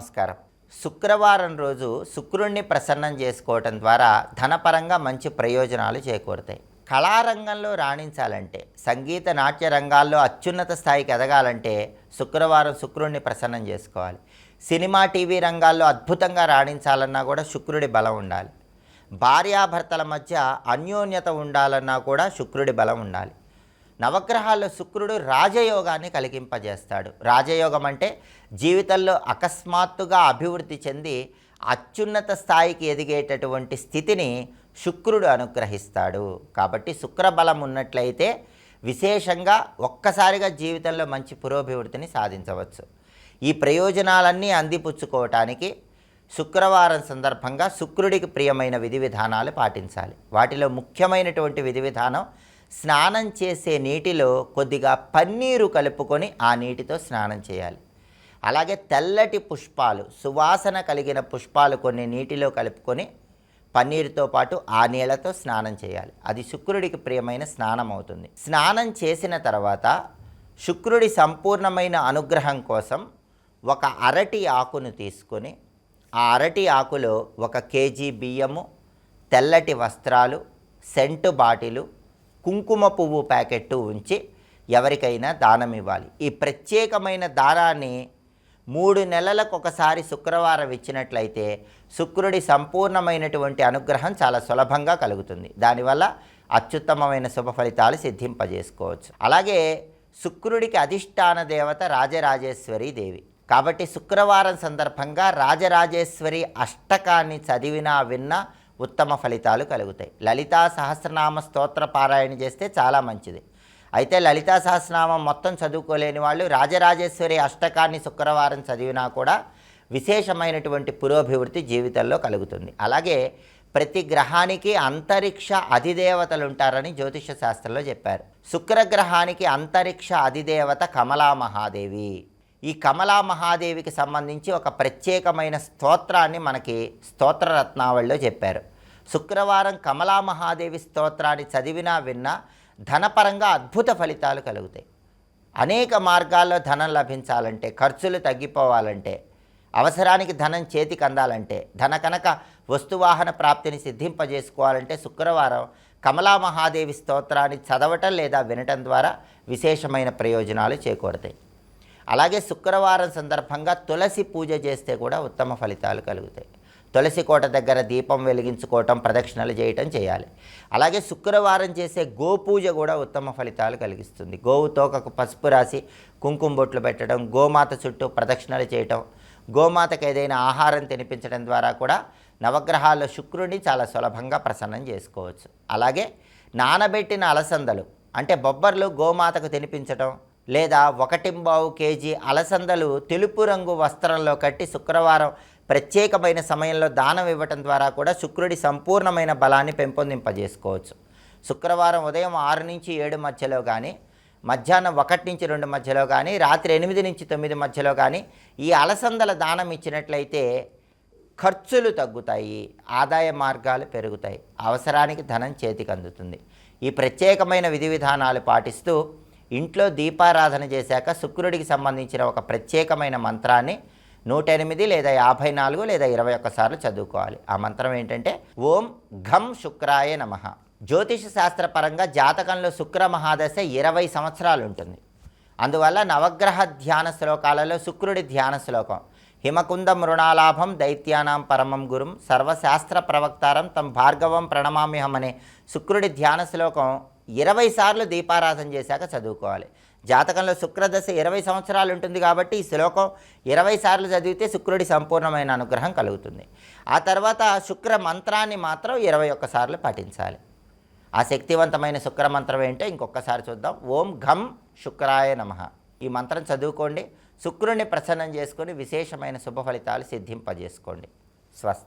నమస్కారం. శుక్రవారం రోజు శుక్రుణ్ణి ప్రసన్నం చేసుకోవటం ద్వారా ధనపరంగా మంచి ప్రయోజనాలు చేకూరుతాయి. కళారంగంలో రాణించాలంటే సంగీత నాట్య రంగాల్లో అత్యున్నత స్థాయికి ఎదగాలంటే శుక్రవారం శుక్రుణ్ణి ప్రసన్నం చేసుకోవాలి. సినిమా టీవీ రంగాల్లో అద్భుతంగా రాణించాలన్నా కూడా శుక్రుడి బలం ఉండాలి. భార్యాభర్తల మధ్య అన్యోన్యత ఉండాలన్నా కూడా శుక్రుడి బలం ఉండాలి. నవగ్రహాల్లో శుక్రుడు రాజయోగాన్ని కలిగింపజేస్తాడు. రాజయోగం అంటే జీవితంలో అకస్మాత్తుగా అభివృద్ధి చెంది అత్యున్నత స్థాయికి ఎదిగేటటువంటి స్థితిని శుక్రుడు అనుగ్రహిస్తాడు. కాబట్టి శుక్రబలం ఉన్నట్లయితే విశేషంగా ఒక్కసారిగా జీవితంలో మంచి పురోభివృద్ధిని సాధించవచ్చు. ఈ ప్రయోజనాలన్నీ అందిపుచ్చుకోవటానికి శుక్రవారం సందర్భంగా శుక్రుడికి ప్రియమైన విధి విధానాలు పాటించాలి. వాటిలో ముఖ్యమైనటువంటి విధి విధానం స్నానం చేసే నీటిలో కొద్దిగా పన్నీరు కలుపుకొని ఆ నీటితో స్నానం చేయాలి. అలాగే తెల్లటి పుష్పాలు సువాసన కలిగిన పుష్పాలు కొన్ని నీటిలో కలుపుకొని పన్నీరుతో పాటు ఆ నీళ్ళతో స్నానం చేయాలి. అది శుక్రుడికి ప్రియమైన స్నానం అవుతుంది. స్నానం చేసిన తర్వాత శుక్రుడి సంపూర్ణమైన అనుగ్రహం కోసం ఒక అరటి ఆకును తీసుకొని ఆ అరటి ఆకులో ఒక కేజీ బియ్యము తెల్లటి వస్త్రాలు సెంటు బాటిలు కుంకుమ పువ్వు ప్యాకెట్టు ఉంచి ఎవరికైనా దానం ఇవ్వాలి. ఈ ప్రత్యేకమైన దానాన్ని మూడు నెలలకు ఒకసారి శుక్రవారం ఇచ్చినట్లయితే శుక్రుడి సంపూర్ణమైనటువంటి అనుగ్రహం చాలా సులభంగా కలుగుతుంది. దానివల్ల అత్యుత్తమమైన శుభ ఫలితాలు సిద్ధింపజేసుకోవచ్చు. అలాగే శుక్రుడికి అధిష్టాన దేవత రాజరాజేశ్వరి దేవి. కాబట్టి శుక్రవారం సందర్భంగా రాజరాజేశ్వరి అష్టకాన్ని చదివినా విన్నా ఉత్తమ ఫలితాలు కలుగుతాయి. లలితా సహస్రనామ స్తోత్ర పారాయణ చేస్తే చాలా మంచిది. అయితే లలితా సహస్రనామం మొత్తం చదువుకోలేని వాళ్ళు రాజరాజేశ్వరి అష్టకాన్ని శుక్రవారం చదివినా కూడా విశేషమైనటువంటి పురోభివృద్ధి జీవితంలో కలుగుతుంది. అలాగే ప్రతి గ్రహానికి అంతరిక్ష అధిదేవతలు ఉంటారని జ్యోతిష శాస్త్రంలో చెప్పారు. శుక్రగ్రహానికి అంతరిక్ష అధిదేవత కమలా మహాదేవి. ఈ కమలా మహాదేవికి సంబంధించి ఒక ప్రత్యేకమైన స్తోత్రాన్ని మనకి స్తోత్రరత్నావళిలో చెప్పారు. శుక్రవారం కమలా మహాదేవి స్తోత్రాన్ని చదివినా విన్నా ధనపరంగా అద్భుత ఫలితాలు కలుగుతాయి. అనేక మార్గాల్లో ధనం లభించాలంటే ఖర్చులు తగ్గిపోవాలంటే అవసరానికి ధనం చేతికి అందాలంటే ధన కనుక వస్తువాహన ప్రాప్తిని సిద్ధింపజేసుకోవాలంటే శుక్రవారం కమలా మహాదేవి స్తోత్రాన్ని చదవటం లేదా వినటం ద్వారా విశేషమైన ప్రయోజనాలు చేకూరుతాయి. అలాగే శుక్రవారం సందర్భంగా తులసి పూజ చేస్తే కూడా ఉత్తమ ఫలితాలు కలుగుతాయి. తులసి కోట దగ్గర దీపం వెలిగించుకోవటం ప్రదక్షిణలు చేయటం చేయాలి. అలాగే శుక్రవారం చేసే గోపూజ కూడా ఉత్తమ ఫలితాలు కలిగిస్తుంది. గోవు తోకకు పసుపు రాసి కుంకుమ బొట్లు పెట్టడం గోమాత చుట్టూ ప్రదక్షిణలు చేయటం గోమాతకు ఏదైనా ఆహారం తినిపించడం ద్వారా కూడా నవగ్రహాల్లో శుక్రుడిని చాలా సులభంగా ప్రసన్నం చేసుకోవచ్చు. అలాగే నానబెట్టిన అలసందలు అంటే బొబ్బర్లు గోమాతకు తినిపించటం లేదా ఒకటింబావు కేజీ అలసందలు తెలుపు రంగు వస్త్రంలో కట్టి శుక్రవారం ప్రత్యేకమైన సమయంలో దానం ఇవ్వటం ద్వారా కూడా శుక్రుడి సంపూర్ణమైన బలాన్ని పెంపొందింపజేసుకోవచ్చు. శుక్రవారం ఉదయం ఆరు నుంచి ఏడు మధ్యలో కానీ మధ్యాహ్నం ఒకటి నుంచి రెండు మధ్యలో కానీ రాత్రి ఎనిమిది నుంచి తొమ్మిది మధ్యలో కానీ ఈ అలసందల దానం ఇచ్చినట్లయితే ఖర్చులు తగ్గుతాయి ఆదాయ మార్గాలు పెరుగుతాయి అవసరానికి ధనం చేతికి అందుతుంది ఈ ప్రత్యేకమైన విధి విధానాలు పాటిస్తూ ఇంట్లో దీపారాధన చేశాక శుక్రుడికి సంబంధించిన ఒక ప్రత్యేకమైన మంత్రాన్ని నూట ఎనిమిది లేదా యాభై నాలుగు లేదా ఇరవై ఒక్కసార్లు చదువుకోవాలి. ఆ మంత్రం ఏంటంటే ఓం ఘం శుక్రాయ నమ. జ్యోతిష శాస్త్రపరంగా జాతకంలో శుక్ర మహాదశ ఇరవై సంవత్సరాలు ఉంటుంది. అందువల్ల నవగ్రహ ధ్యాన శ్లోకాలలో శుక్రుడి ధ్యాన శ్లోకం. హిమకుంద మృణాలాభం దైత్యానాం పరమం గురుం. సర్వశాస్త్ర ప్రవక్తారం తం భార్గవం ప్రణమామ్యహం అనే శుక్రుడి ధ్యాన శ్లోకం ఇరవై సార్లు దీపారాధన చేశాక చదువుకోవాలి. జాతకంలో శుక్రదశ ఇరవై సంవత్సరాలు ఉంటుంది కాబట్టి ఈ శ్లోకం ఇరవై సార్లు చదివితే శుక్రుడి సంపూర్ణమైన అనుగ్రహం కలుగుతుంది. ఆ తర్వాత శుక్ర మంత్రాన్ని మాత్రం ఇరవై ఒక్కసార్లు పఠించాలి. ఆ శక్తివంతమైన శుక్ర మంత్రం ఏంటో ఇంకొకసారి చూద్దాం. ఓం ఘం శుక్రాయ నమ. ఈ మంత్రం చదువుకోండి. శుక్రుడిని ప్రసన్నం చేసుకొని విశేషమైన శుభ ఫలితాలు సిద్ధింపజేసుకోండి. స్వస్తి.